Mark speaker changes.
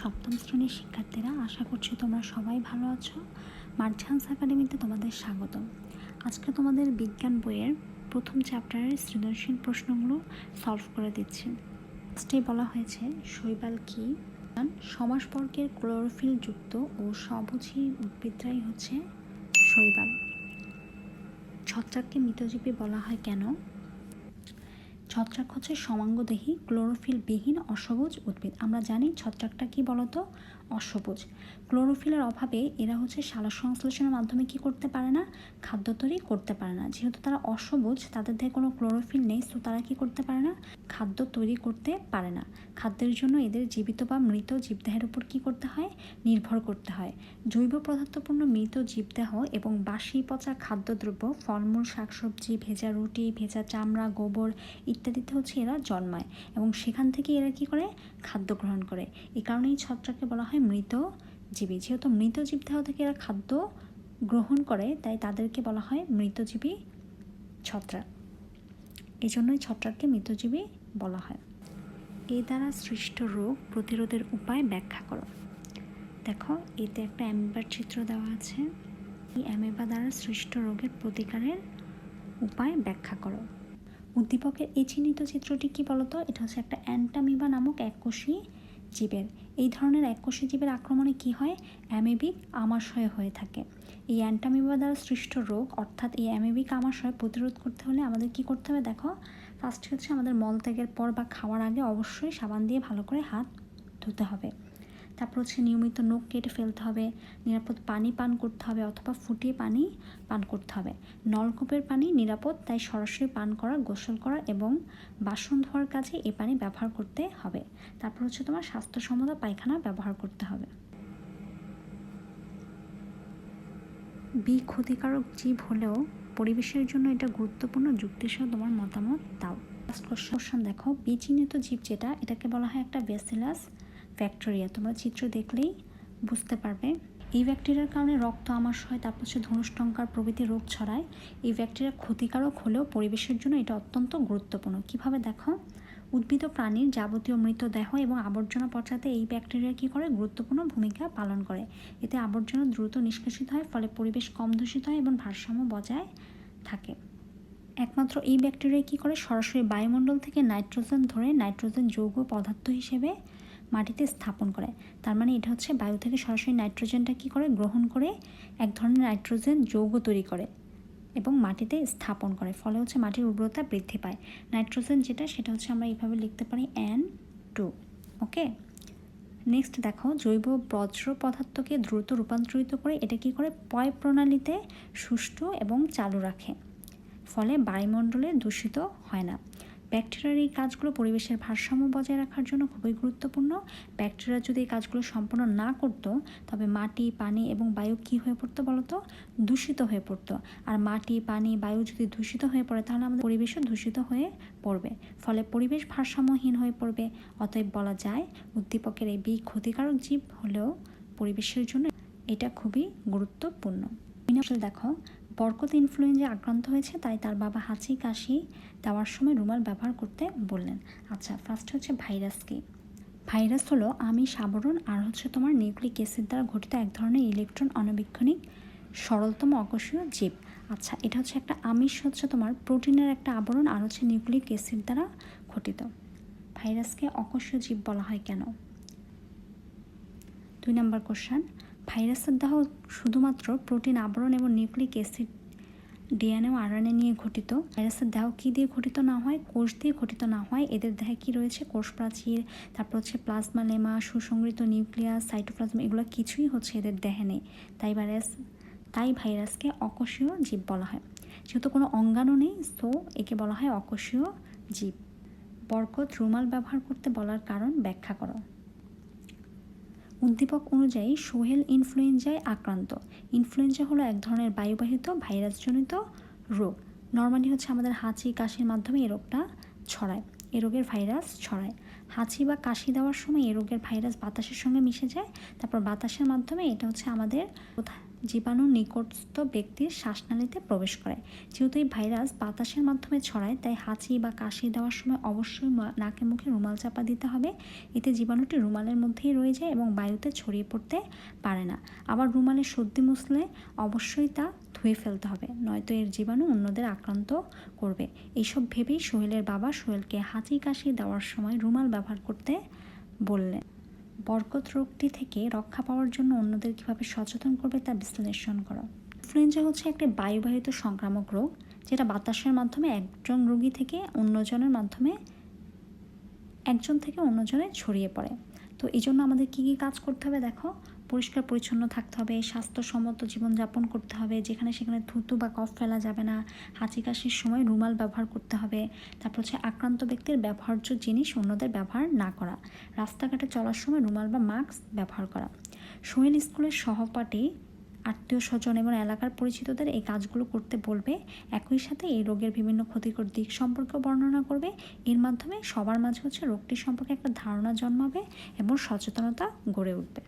Speaker 1: সপ্তম শ্রেণির শিক্ষার্থীরা, আশা করছি তোমরা সবাই ভালো আছো। মার্ঝান্স একাডেমিতে তোমাদের স্বাগতম। আজকে তোমাদের বিজ্ঞান বইয়ের প্রথম চ্যাপ্টারের সৃজনশীল প্রশ্নগুলো সলভ করে দিচ্ছি। ফার্স্টে বলা হয়েছে, শৈবাল কি? সমাসবর্গের ক্লোরোফিল যুক্ত ও সবুজি উদ্ভিদরাই হচ্ছে শৈবাল। ছত্রাককে মৃতজীবী বলা হয় কেন? ছত্রাক হচ্ছে সমাঙ্গদেহী ক্লোরোফিলবিহীন অসবুজ উদ্ভিদ। আমরা জানি ছত্রাকটা কি বলতো? অসবুজ। ক্লোরোফিলের অভাবে এরা হচ্ছে সালোক সংশ্লেষণের মাধ্যমে কি করতে পারে না? খাদ্য তৈরি করতে পারে না। যেহেতু তারা অসবুজ, তাদের দেহে কোনো ক্লোরোফিল নেই, তো তারা কি করতে পারে না? খাদ্য তৈরি করতে পারে না। খাদ্যের জন্য এদের জীবিত বা মৃত জীবদেহের উপর কি করতে হয়? নির্ভর করতে হয়। জৈব পদার্থপূর্ণ মৃত জীবদেহ এবং বাসি পচা খাদ্যদ্রব্য, ফলমূল, শাকসবজি, ভেজা রুটি, ভেজা চামড়া, গোবর ইত্যাদিতে হচ্ছে এরা জন্মায় এবং সেখান থেকে এরা কি করে? খাদ্য গ্রহণ করে। এই কারণেই ছত্রাককে বলা হয় মৃত জীবী। যেহেতু মৃত জীবদেহ থেকে এরা খাদ্য গ্রহণ করে, তাই তাদেরকে বলা হয় মৃতজীবী ছত্রাক। এই জন্যই ছত্রাককে মৃতজীবী বলা হয়। এ দ্বারা সৃষ্ট রোগ প্রতিরোধের উপায় ব্যাখ্যা করো। দেখো, এতে একটা অ্যামেবার চিত্র দেওয়া আছে। এই অ্যামেবা দ্বারা সৃষ্ট রোগের প্রতিকারের উপায় ব্যাখ্যা করো। উদ্দীপকের এই চিহ্নিত চিত্রটি কী বলতো? এটা হচ্ছে একটা অ্যান্টামিবা নামক এককোষী জীবের। এই ধরনের এককোষী জীবের আক্রমণে কি হয়? অ্যামেবিক আমাশয় হয়ে থাকে। এই অ্যান্টামিবা দ্বারা সৃষ্ট রোগ, অর্থাৎ এই অ্যামেবিক আমাশয় প্রতিরোধ করতে হলে আমাদের কি করতে হবে দেখো? ফার্স্ট হচ্ছে আমাদের মলত্যাগের পর বা খাওয়ার আগে অবশ্যই সাবান দিয়ে ভালো করে হাত ধুতে হবে। তারপর হচ্ছে নিয়মিত নখ কেটে ফেলতে হবে, নিরাপদ পানি পান করতে হবে অথবা ফুটিয়ে পানি পান করতে হবে। নলকূপের পানি নিরাপদ, তাই সরাসরি পান করা, গোসল করা এবং বাসন ধোয়ার কাজে এই পানি ব্যবহার করতে হবে। তারপর হচ্ছে তোমার স্বাস্থ্যসম্মত পায়খানা ব্যবহার করতে হবে। বি, ক্ষতিকারক জীব হলেও পরিবেশের জন্য এটা গুরুত্বপূর্ণ যুক্তিসহ তোমার মতামত দাও। কোশ্চেন দেখো, বি, চিহ্নিত জীব যেটা, এটাকে বলা হয় একটা বেসিলাস ব্যাকটেরিয়া। তোমরা চিত্র দেখলেই বুঝতে পারবে। এই ব্যাকটেরিয়ার কারণে রক্ত আমাশ হয় তারপর হচ্ছে ধনুষ্টঙ্কার প্রভৃতি রোগ ছড়ায়। এই ব্যাকটেরিয়া ক্ষতিকারক হলেও পরিবেশের জন্য এটা অত্যন্ত গুরুত্বপূর্ণ। কীভাবে দেখো? উদ্ভিদ প্রাণীর যাবতীয় মৃতদেহ এবং আবর্জনা পচাতে এই ব্যাকটেরিয়া কী করে গুরুত্বপূর্ণ ভূমিকা পালন করে। এতে আবর্জনা দ্রুত নিষ্কাশিত হয়, ফলে পরিবেশ কম দূষিত হয় এবং ভারসাম্য বজায় থাকে। একমাত্র এই ব্যাকটেরিয়া কী করে? সরাসরি বায়ুমণ্ডল থেকে নাইট্রোজেন ধরে নাইট্রোজেন যৌগ পদার্থ হিসেবে মাটিতে স্থাপন করে। তার মানে এটা হচ্ছে বায়ু থেকে সরাসরি নাইট্রোজেনটা কী করে? গ্রহণ করে এক ধরনের নাইট্রোজেন যৌগ তৈরি করে এবং মাটিতে স্থাপন করে। ফলে হচ্ছে মাটির উর্বরতা বৃদ্ধি পায়। নাইট্রোজেন যেটা, সেটা হচ্ছে আমরা এইভাবে লিখতে পারি অ্যান টু ওকে নেক্সট দেখো, জৈব বজ্র পদার্থকে দ্রুত রূপান্তরিত করে এটা কি করে? পয় প্রণালীতে সুষ্ঠু এবং চালু রাখে। ফলে বায়ুমণ্ডলে দূষিত হয় না। ব্যাকটেরিয়ার এই কাজগুলো পরিবেশের ভারসাম্য বজায় রাখার জন্য খুবই গুরুত্বপূর্ণ। ব্যাকটেরিয়া যদি এই কাজগুলো সম্পূর্ণ না করত, তবে মাটি, পানি এবং বায়ু কী হয়ে পড়তো বলতো? দূষিত হয়ে পড়তো। আর মাটি, পানি, বায়ু যদি দূষিত হয়ে পড়ে, তাহলে আমাদের পরিবেশও দূষিত হয়ে পড়বে। ফলে পরিবেশ ভারসাম্যহীন হয়ে পড়বে। অতএব বলা যায়, উদ্দীপকের এই বি ক্ষতিকারক জীব হলেও পরিবেশের জন্য এটা খুবই গুরুত্বপূর্ণ। দেখো বরকত ইনফ্লুয়েঞ্জা আক্রান্ত হয়েছে, তাই তার বাবা হাঁচি, কাশি দেওয়ার সময় রুমাল ব্যবহার করতে বললেন। আচ্ছা ফার্স্ট হচ্ছে ভাইরাস কি? ভাইরাস হলো আমিষ আবরণ আর হচ্ছে তোমার নিউক্লিক অ্যাসিড দ্বারা ঘটিত এক ধরনের ইলেকট্রন অনবীক্ষণিক সরলতম অকোষীয় জীব। আচ্ছা এটা হচ্ছে একটা আমিষ হচ্ছে তোমার প্রোটিনের একটা আবরণ আর হচ্ছে নিউক্লিক অ্যাসিড দ্বারা ঘটিত ভাইরাসকে অকোষীয় জীব বলা হয় কেন? দুই নম্বর কোশ্চান ভাইরাসের দেহ শুধুমাত্র প্রোটিন আবরণ এবং নিউক্লিক অ্যাসিড, ডিএনএ ও আরএনএ নিয়ে গঠিত ভাইরাসের দেহ কী দিয়ে গঠিত না হয়, কোষ দিয়ে গঠিত না হয়, এদের দেহে কী রয়েছে? কোষ প্রাচীর তারপর হচ্ছে প্লাজমা, লেমা সুসংগৃত নিউক্লিয়াস সাইটোপ্লাজমা, এগুলো কিছুই হচ্ছে এদের দেহে নেই। তাই ভাইরাস, তাই ভাইরাসকে অকোষীয় জীব বলা হয়। যেহেতু কোনো অঙ্গাণু নেই তো একে বলা হয় অকোষীয় জীব। বরকত রুমাল ব্যবহার করতে বলার কারণ ব্যাখ্যা করো। উদ্দীপক অনুযায়ী সোহেল ইনফ্লুয়েঞ্জায় আক্রান্ত। ইনফ্লুয়েঞ্জা হলো এক ধরনের বায়ুবাহিত ভাইরাসজনিত রোগ। নর্মালি হচ্ছে আমাদের হাঁচি, কাশির মাধ্যমে এই রোগটা ছড়ায়, এ রোগের ভাইরাস ছড়ায়। হাঁচি বা কাশি দেওয়ার সময় এ রোগের ভাইরাস বাতাসের সঙ্গে মিশে যায়, তারপর বাতাসের মাধ্যমে এটা হচ্ছে আমাদের জীবাণু নিকটস্থ ব্যক্তির শ্বাসনালীতে প্রবেশ করে। যেহেতু এই ভাইরাস বাতাসের মাধ্যমে ছড়ায়, তাই হাঁচি বা কাশি দেওয়ার সময় অবশ্যই নাকে মুখে রুমাল চাপা দিতে হবে। এতে জীবাণুটি রুমালের মধ্যেই রয়ে যায় এবং বায়ুতে ছড়িয়ে পড়তে পারে না। আবার রুমালে সর্দি মুছলে অবশ্যই তা ধুয়ে ফেলতে হবে, নয়তো এর জীবাণু অন্যদের আক্রান্ত করবে। এইসব ভেবেই সোহেলের বাবা সোহেলকে হাঁচি কাশি দেওয়ার সময় রুমাল ব্যবহার করতে বললেন। বরকত রোগটি থেকে রক্ষা পাওয়ার জন্য অন্যদের কীভাবে সচেতন করবে তা বিশ্লেষণ করো। ইনফ্লুয়েঞ্জা হচ্ছে একটি বায়ুবাহিত সংক্রামক রোগ, যেটা বাতাসের মাধ্যমে একজন রোগী থেকে অন্যজনের মাধ্যমে একজন থেকে অন্যজনে ছড়িয়ে পড়ে। তো এই জন্য আমাদের কী কী কাজ করতে হবে দেখো? পরিষ্কার পরিচ্ছন্ন থাকতে হবে, স্বাস্থ্যসম্মত জীবনযাপন করতে হবে, যেখানে সেখানে থুতু বা কফ ফেলা যাবে না, হাঁচি কাশির সময় রুমাল ব্যবহার করতে হবে, তারপর হচ্ছে আক্রান্ত ব্যক্তির ব্যবহার্য জিনিস অন্যদের ব্যবহার না করা, রাস্তাঘাটে চলার সময় রুমাল বা মাস্ক ব্যবহার করা। সোহেল স্কুলের সহপাঠী, আত্মীয় স্বজন এবং এলাকার পরিচিতদের এই কাজগুলো করতে বলবে, একই সাথে এই রোগের বিভিন্ন ক্ষতিকর দিক সম্পর্কে বর্ণনা করবে, এর মাধ্যমে সবার মাঝে হচ্ছে রোগটি সম্পর্কে একটা ধারণা জন্মাবে এবং সচেতনতা গড়ে উঠবে।